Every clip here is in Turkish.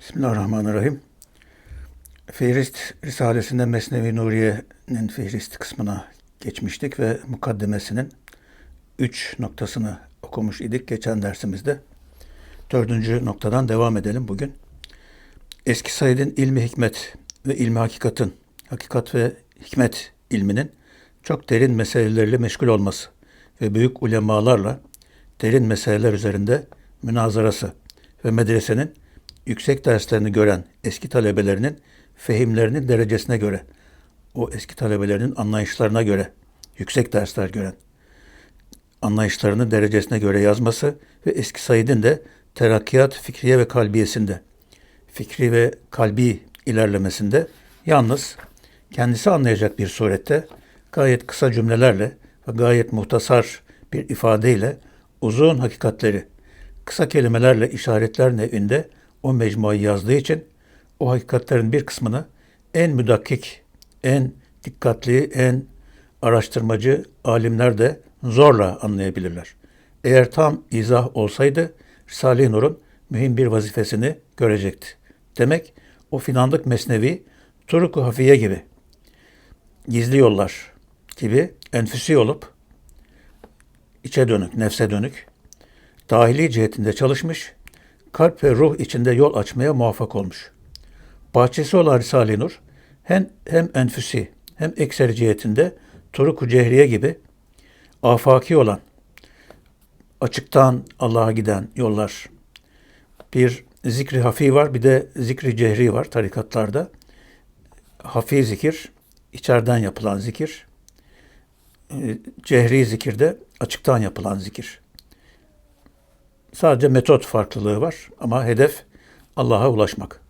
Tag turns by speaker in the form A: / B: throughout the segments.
A: Bismillahirrahmanirrahim. Fihrist Risalesi'nde Mesnevi Nuriye'nin Fihrist kısmına geçmiştik ve mukaddemesinin üç noktasını okumuş idik geçen dersimizde. Dördüncü noktadan devam edelim bugün. Eski Said'in ilmi hikmet ve ilmi hakikatın, hakikat ve hikmet ilminin çok derin meseleleriyle meşgul olması ve büyük ulemalarla derin meseleler üzerinde münazarası ve medresenin yüksek derslerini gören eski talebelerinin fehimlerinin derecesine göre, o eski talebelerinin anlayışlarına göre, yüksek dersler gören anlayışlarının derecesine göre yazması ve eski Said'in de terakkiyat fikriye ve kalbiyesinde, fikri ve kalbi ilerlemesinde yalnız kendisi anlayacak bir surette gayet kısa cümlelerle ve gayet muhtasar bir ifadeyle uzun hakikatleri kısa kelimelerle işaretler nevinde o mecmuayı yazdığı için o hakikatlerin bir kısmını en müdakkik, en dikkatli, en araştırmacı alimler de zorla anlayabilirler. Eğer tam izah olsaydı Risale-i Nur'un mühim bir vazifesini görecekti. Demek o finanlık mesnevi Turuk-u Hafiye gibi gizli yollar gibi enfüsi olup içe dönük, nefse dönük, dahili cihetinde çalışmış, kalp ve ruh içinde yol açmaya muvaffak olmuş. Bahçesi olan Risale-i Nur hem, hem enfüsi hem ekseri cihetinde Turuk-u Cehriye gibi afaki olan, açıktan Allah'a giden yollar. Bir zikri hafi var, bir de zikri cehri var tarikatlarda. Hafi zikir, içeriden yapılan zikir. Cehri zikirde açıktan yapılan zikir. Sadece metot farklılığı var ama hedef Allah'a ulaşmak.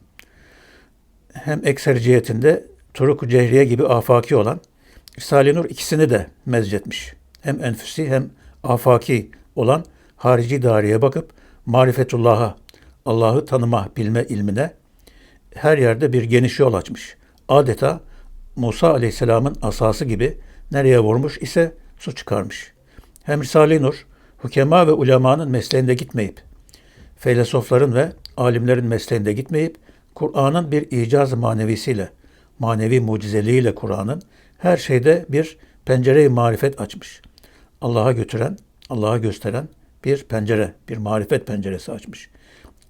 A: Hem ekser cihetinde Turuk-u Cehriye gibi afaki olan Risale-i Nur ikisini de mezcetmiş. Hem enfüsi hem afaki olan harici dariye bakıp marifetullah'a, Allah'ı tanıma, bilme ilmine her yerde bir geniş yol açmış. Adeta Musa Aleyhisselam'ın asası gibi nereye vurmuş ise su çıkarmış. Hem Risale-i Nur, hukema ve ulemanın mesleğinde gitmeyip, felsefeler'in ve alimlerin mesleğinde gitmeyip, Kur'an'ın bir icaz manevisiyle, manevi mucizeliğiyle Kur'an'ın her şeyde bir pencere-i marifet açmış. Allah'a götüren, Allah'a gösteren bir pencere, bir marifet penceresi açmış.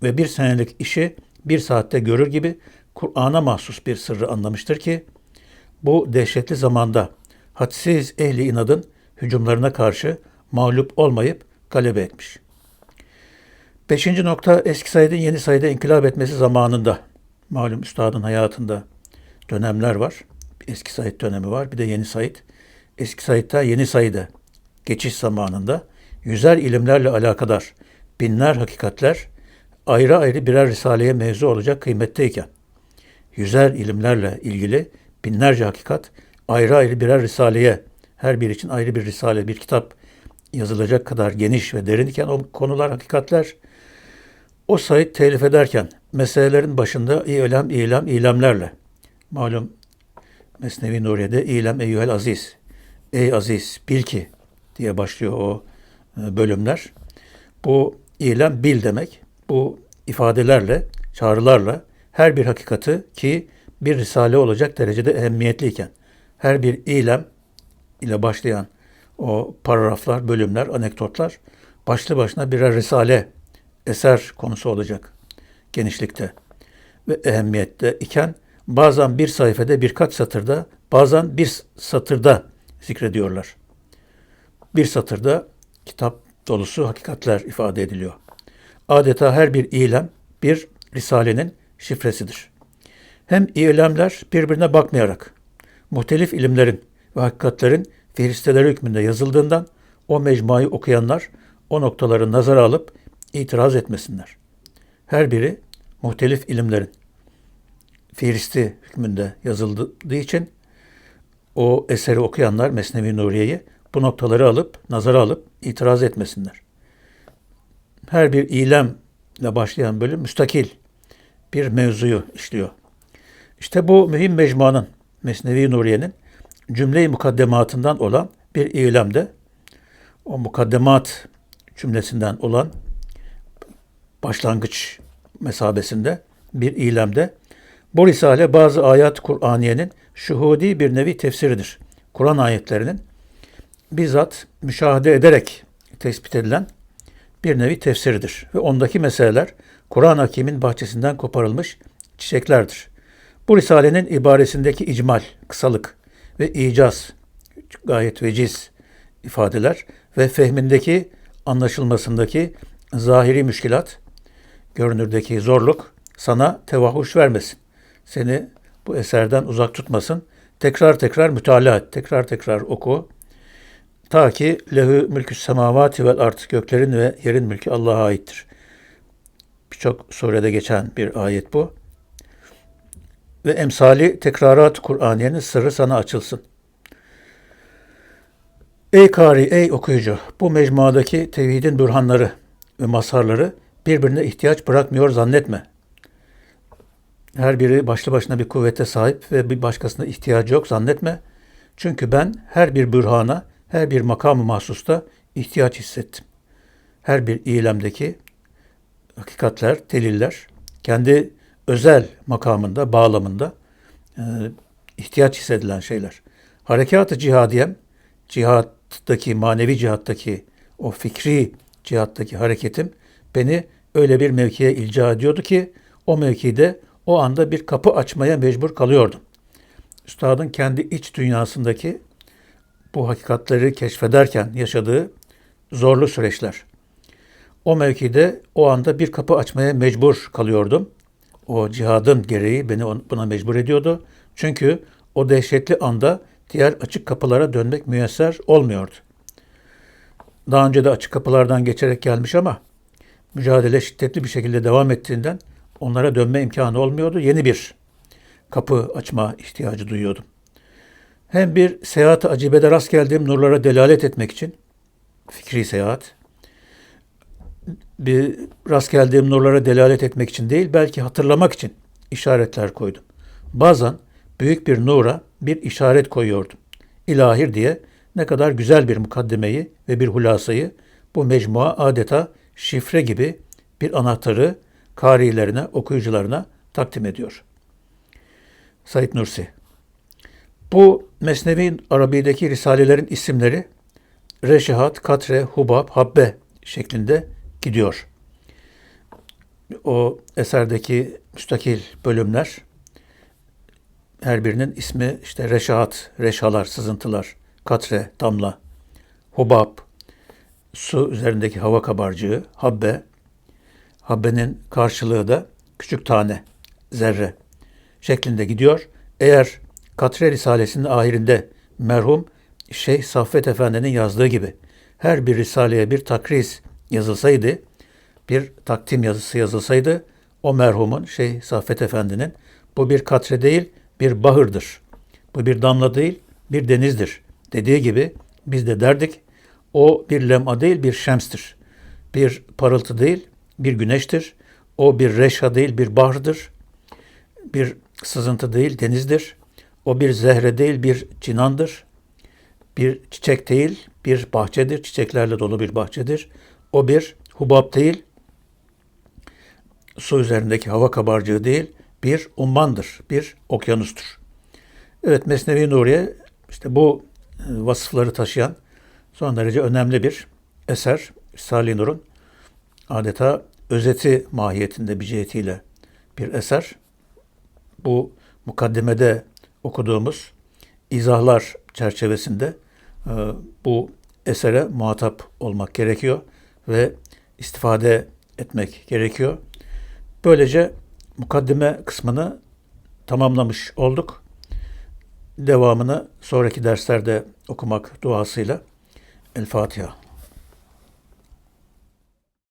A: Ve bir senelik işi bir saatte görür gibi Kur'an'a mahsus bir sırrı anlamıştır ki, bu dehşetli zamanda hadsiz ehli inadın hücumlarına karşı mağlup olmayıp galebe etmiş. Beşinci nokta eski Said'in yeni Said'e inkılap etmesi zamanında. Malum üstadın hayatında dönemler var. Eski Said dönemi var. Bir de yeni Said. Eski Said'den yeni Said'e geçiş zamanında yüzer ilimlerle alakadar binler hakikatler ayrı ayrı birer risaleye mevzu olacak kıymetteyken yüzer ilimlerle ilgili binlerce hakikat ayrı ayrı birer risaleye her bir için ayrı bir risale, bir kitap yazılacak kadar geniş ve derin iken o konular, hakikatler o Said telif ederken meselelerin başında ilem, ilem, ilemlerle malum Mesnevi Nuriye'de ilem eyyühel aziz, ey aziz bil ki diye başlıyor o e, bölümler. Bu ilem bil demek. Bu ifadelerle, çağrılarla her bir hakikati ki bir risale olacak derecede ehemmiyetliyken her bir ilem ile başlayan o paragraflar, bölümler, anekdotlar başlı başına birer risale, eser konusu olacak genişlikte ve ehemmiyette iken bazen bir sayfada birkaç satırda, bazen bir satırda zikrediyorlar. Bir satırda kitap dolusu hakikatler ifade ediliyor. Adeta her bir ilem bir risalenin şifresidir. Hem ilemler birbirine bakmayarak muhtelif ilimlerin ve hakikatlerin fihristeleri hükmünde yazıldığından o mecmuayı okuyanlar o noktaları nazara alıp itiraz etmesinler. Her biri muhtelif ilimlerin fihristi hükmünde yazıldığı için o eseri okuyanlar Mesnevi Nuriye'yi bu noktaları alıp, nazara alıp itiraz etmesinler. Her bir ilemle başlayan bölüm müstakil bir mevzuyu işliyor. İşte bu mühim mecmuanın, Mesnevi Nuriye'nin cümle-i mukaddematından olan bir ilamde o mukaddemat cümlesinden olan başlangıç mesabesinde bir ilemde bu risale bazı ayat Kur'aniyenin şuhudi bir nevi tefsiridir. Kur'an ayetlerinin bizzat müşahede ederek tespit edilen bir nevi tefsiridir. Ve ondaki meseleler Kur'an Hakim'in bahçesinden koparılmış çiçeklerdir. Bu risalenin ibaresindeki icmal, kısalık ve icaz, gayet veciz ifadeler ve fehmindeki, anlaşılmasındaki zahiri müşkilat, görünürdeki zorluk sana tevahuş vermesin. Seni bu eserden uzak tutmasın. Tekrar tekrar mütalaa et, tekrar tekrar oku. Ta ki lehü mülkü semavati vel art göklerin ve yerin mülkü Allah'a aittir. Birçok surede geçen bir ayet bu. Ve emsali tekrarat Kur'aniyenin sırrı sana açılsın. Ey kari, ey okuyucu, bu mecmuadaki tevhidin bürhanları ve mazharları birbirine ihtiyaç bırakmıyor zannetme. Her biri başlı başına bir kuvvete sahip ve bir başkasına ihtiyacı yok zannetme. Çünkü ben her bir bürhana, her bir makamı mahsusta ihtiyaç hissettim. Her bir ilemdeki hakikatler, deliller kendi özel makamında, bağlamında e, ihtiyaç hissedilen şeyler. Harekat-ı cihadiyem, cihattaki, manevi cihattaki, o fikri cihattaki hareketim beni öyle bir mevkiye ilca ediyordu ki o mevkide o anda bir kapı açmaya mecbur kalıyordum. Üstadın kendi iç dünyasındaki bu hakikatleri keşfederken yaşadığı zorlu süreçler. O mevkide o anda bir kapı açmaya mecbur kalıyordum. O cihadın gereği beni buna mecbur ediyordu. Çünkü o dehşetli anda diğer açık kapılara dönmek müyesser olmuyordu. Daha önce de açık kapılardan geçerek gelmiş ama mücadele şiddetli bir şekilde devam ettiğinden onlara dönme imkanı olmuyordu. Yeni bir kapı açma ihtiyacı duyuyordum. Hem bir seyahat-ı acibede rast geldiğim nurlara delalet etmek için, fikri seyahat, bir rast geldiğim nurlara delalet etmek için değil, belki hatırlamak için işaretler koydum. Bazen büyük bir nura bir işaret koyuyordum. İlahir diye ne kadar güzel bir mukaddemeyi ve bir hulasayı bu mecmua adeta şifre gibi bir anahtarı karilerine, okuyucularına takdim ediyor. Said Nursi Bu Mesnevi Arabi'deki risalelerin isimleri Reşihat, Katre, Hubab, Habbe şeklinde gidiyor. O eserdeki müstakil bölümler her birinin ismi işte reşahat, reşalar, sızıntılar, katre, damla, hubab, su üzerindeki hava kabarcığı, habbe, habbenin karşılığı da küçük tane, zerre şeklinde gidiyor. Eğer Katre Risalesi'nin ahirinde merhum Şeyh Saffet Efendi'nin yazdığı gibi her bir risaleye bir takriz yazılsaydı, bir takdim yazısı yazılsaydı, o merhumun Şeyh Saffet Efendi'nin bu bir katre değil, bir bahırdır. Bu bir damla değil, bir denizdir. Dediği gibi biz de derdik, o bir lema değil, bir şemstir. Bir parıltı değil, bir güneştir. O bir reşha değil, bir bahrdır. Bir sızıntı değil, denizdir. O bir zehre değil, bir cinandır. Bir çiçek değil, bir bahçedir. Çiçeklerle dolu bir bahçedir. O bir hubab değil, su üzerindeki hava kabarcığı değil, bir ummandır, bir okyanustur. Evet Mesnevi Nuriye işte bu e, vasıfları taşıyan son derece önemli bir eser. Salih Nur'un adeta özeti mahiyetinde bir cihetiyle bir eser. Bu mukaddemede okuduğumuz izahlar çerçevesinde e, bu esere muhatap olmak gerekiyor ve istifade etmek gerekiyor. Böylece mukaddime kısmını tamamlamış olduk. Devamını sonraki derslerde okumak duasıyla El Fatiha.